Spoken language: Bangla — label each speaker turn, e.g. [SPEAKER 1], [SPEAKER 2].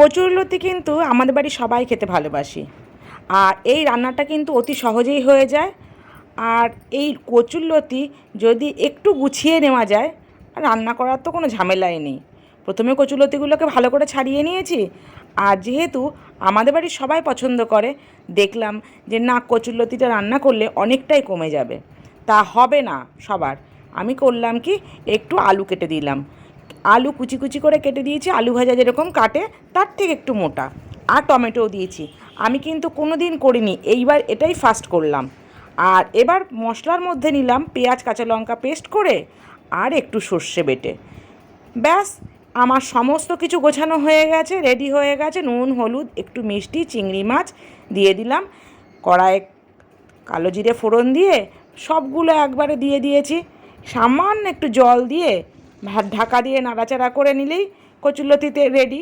[SPEAKER 1] কচুরলতি কিন্তু আমাদের বাড়ি সবাই খেতে ভালোবাসি। আর এই রান্নাটা কিন্তু অতি সহজেই হয়ে যায়। আর এই কচুরলতি যদি একটু গুছিয়ে নেওয়া যায়, রান্না করার তো কোনো ঝামেলাই নেই। প্রথমে কচুরলতিগুলোকে ভালো করে ছাড়িয়ে নিয়েছি। আর যেহেতু আমাদের বাড়ির সবাই পছন্দ করে, দেখলাম যে না কচুরলতিটা রান্না করলে অনেকটাই কমে যাবে। তা হবে না সবার। আমি করলাম কি, একটু আলু কেটে দিলাম। আলু কুচি কুচি করে কেটে দিয়েছি, আলু ভাজা যেরকম কাটে তার থেকে একটু মোটা। আর টমেটোও দিয়েছি। আমি কিন্তু কোনো দিন করিনি, এইবার এটাই ফার্স্ট করলাম। আর এবার মশলার মধ্যে নিলাম পেঁয়াজ, কাঁচা লঙ্কা পেস্ট করে আর একটু সর্ষে বেটে। ব্যাস, আমার সমস্ত কিছু গোছানো হয়ে গেছে রেডি হয়ে গেছে। নুন, হলুদ, একটু মিষ্টি, চিংড়ি মাছ দিয়ে দিলাম। কড়াইয়ে কালো জিরে ফোড়ন দিয়ে সবগুলো একবারে দিয়ে দিয়েছি। সামান্য একটু জল দিয়ে ঢাকা দিয়ে নাড়াচাড়া করে নিলেই কচুলতিতে রেডি